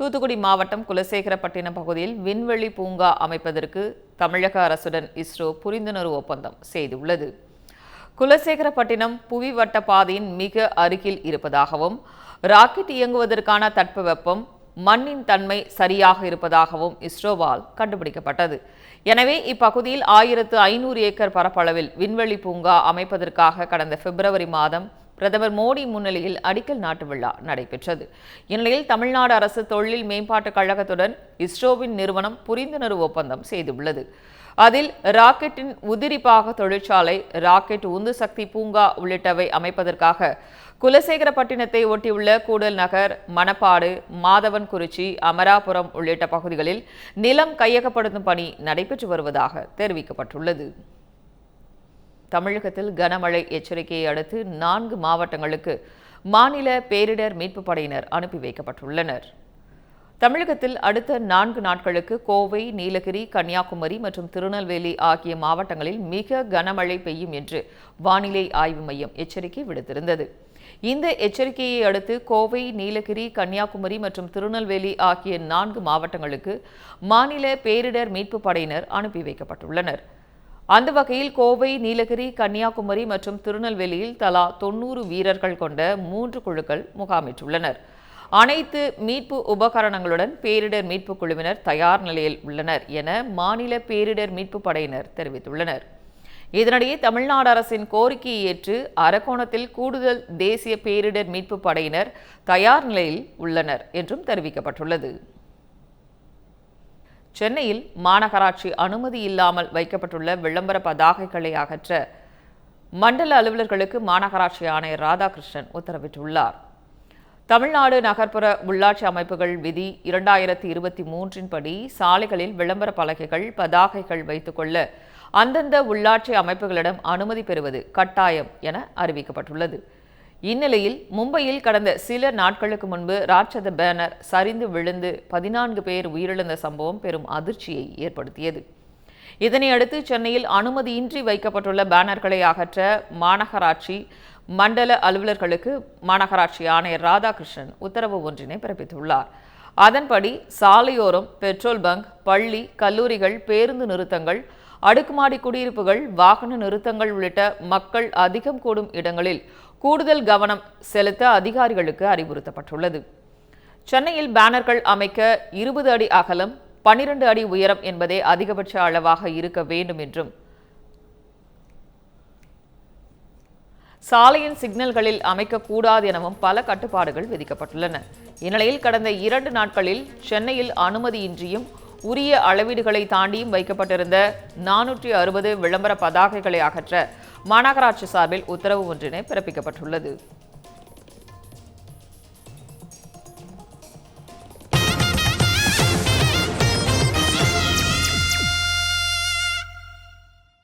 தூத்துக்குடி மாவட்டம் குலசேகரப்பட்டினம் பகுதியில் விண்வெளி பூங்கா அமைப்பதற்கு தமிழக அரசுடன் இஸ்ரோ புரிந்துணர்வு ஒப்பந்தம் செய்துள்ளது. குலசேகரப்பட்டினம் புவி வட்ட பாதையின் மிக அருகில் இருப்பதாகவும் ராக்கெட் இயங்குவதற்கான தட்பவெப்பம் மண்ணின் தன்மை சரியாக இருப்பதாகவும் இஸ்ரோவால் கண்டுபிடிக்கப்பட்டது. எனவே இப்பகுதியில் ஆயிரத்து ஐநூறு ஏக்கர் பரப்பளவில் விண்வெளி பூங்கா அமைப்பதற்காக கடந்த பிப்ரவரி மாதம் பிரதமர் மோடி முன்னிலையில் அடிக்கல் நாட்டு விழா நடைபெற்றது. இந்நிலையில் தமிழ்நாடு அரசு தொழில் மேம்பாட்டுக் கழகத்துடன் இஸ்ரோவின் நிறுவனம் புரிந்துணர்வு ஒப்பந்தம் செய்துள்ளது. அதில் ராக்கெட்டின் உதிரிப்பாக தொழிற்சாலை ராக்கெட் உந்து சக்தி பூங்கா உள்ளிட்டவை அமைப்பதற்காக குலசேகரப்பட்டினத்தை ஒட்டியுள்ள கூடல் நகர் மணப்பாடு மாதவன்குறிச்சி அமராபுரம் உள்ளிட்ட பகுதிகளில் நிலம் கையகப்படுத்தும் பணி நடைபெற்று வருவதாக தெரிவிக்கப்பட்டுள்ளது. தமிழகத்தில் கனமழை எச்சரிக்கையை அடுத்து நான்கு மாவட்டங்களுக்கு மாநில பேரிடர் மீட்புப் படையினர் அனுப்பி வைக்கப்பட்டுள்ளனர். தமிழகத்தில் அடுத்த நான்கு நாட்களுக்கு கோவை நீலகிரி கன்னியாகுமரி மற்றும் திருநெல்வேலி ஆகிய மாவட்டங்களில் மிக கனமழை பெய்யும் என்று வானிலை ஆய்வு மையம் எச்சரிக்கை விடுத்திருந்தது. இந்த எச்சரிக்கையை அடுத்து கோவை நீலகிரி கன்னியாகுமரி மற்றும் திருநெல்வேலி ஆகிய நான்கு மாவட்டங்களுக்கு மாநில பேரிடர் மீட்புப் படையினர் அனுப்பி வைக்கப்பட்டுள்ளனர். அந்த வகையில் கோவை நீலகிரி கன்னியாகுமரி மற்றும் திருநெல்வேலியில் தலா தொன்னூறு வீரர்கள் கொண்ட மூன்று குழுக்கள் முகாமிட்டுள்ளனர். அனைத்து மீட்பு உபகரணங்களுடன் பேரிடர் மீட்பு குழுவினர் தயார் நிலையில் உள்ளனர் என மாநில பேரிடர் மீட்பு படையினர் தெரிவித்துள்ளனர். இதனிடையே தமிழ்நாடு அரசின் கோரிக்கையை ஏற்று அரக்கோணத்தில் கூடுதல் தேசிய பேரிடர் மீட்பு படையினர் தயார் நிலையில் உள்ளனர் என்றும் தெரிவிக்கப்பட்டுள்ளது. சென்னையில் மாநகராட்சி அனுமதி இல்லாமல் வைக்கப்பட்டுள்ள விளம்பர பதாகைகளை அகற்ற மண்டல அலுவலர்களுக்கு மாநகராட்சி ஆணையர் ராதாகிருஷ்ணன் உத்தரவிட்டுள்ளார். தமிழ்நாடு நகர்ப்புற உள்ளாட்சி அமைப்புகள் விதி இரண்டாயிரத்தி இருபத்தி மூன்றின் படி சாலைகளில் விளம்பர பலகைகள் பதாகைகள் வைத்துக்கொள்ள அந்தந்த உள்ளாட்சி அமைப்புகளிடம் அனுமதி பெறுவது கட்டாயம் என அறிவிக்கப்பட்டுள்ளது. இந்நிலையில் மும்பையில் கடந்த சில நாட்களுக்கு முன்பு ராட்சத பேனர் சரிந்து விழுந்து பதினான்கு பேர் உயிரிழந்த சம்பவம் பெரும் அதிர்ச்சியை ஏற்படுத்தியது. இதனையடுத்து சென்னையில் அனுமதியின்றி வைக்கப்பட்டுள்ள பேனர்களை அகற்ற மாநகராட்சி மண்டல அலுவலர்களுக்கு மாநகராட்சி ஆணையர் ராதாகிருஷ்ணன் உத்தரவு ஒன்றினை பிறப்பித்துள்ளார். அதன்படி சாலையோரம் பெட்ரோல் பங்க் பள்ளி கல்லூரிகள் பேருந்து நிறுத்தங்கள் அடுக்குமாடி குடியிருப்புகள் வாகன நிறுத்தங்கள் உள்ளிட்ட மக்கள் அதிகம் கூடும் இடங்களில் கூடுதல் கவனம் செலுத்த அதிகாரிகளுக்கு அறிவுறுத்தப்பட்டுள்ளது. சென்னையில் பேனர்கள் அமைக்க இருபது அடி அகலம் பனிரெண்டு அடி உயரம் என்பதே அதிகபட்ச அளவாக இருக்க வேண்டும் என்றும் சாலையின் சிக்னல்களில் அமைக்கக்கூடாது எனவும் பல கட்டுப்பாடுகள் விதிக்கப்பட்டுள்ளன. இந்நிலையில் கடந்த இரண்டு நாட்களில் சென்னையில் அனுமதியின்றியும் உரிய அளவீடுகளை தாண்டியும் வைக்கப்பட்டிருந்த நானூற்றி அறுபது விளம்பர பதாகைகளை அகற்ற மாநகராட்சி சார்பில் உத்தரவு ஒன்றினை பிறப்பிக்கப்பட்டுள்ளது.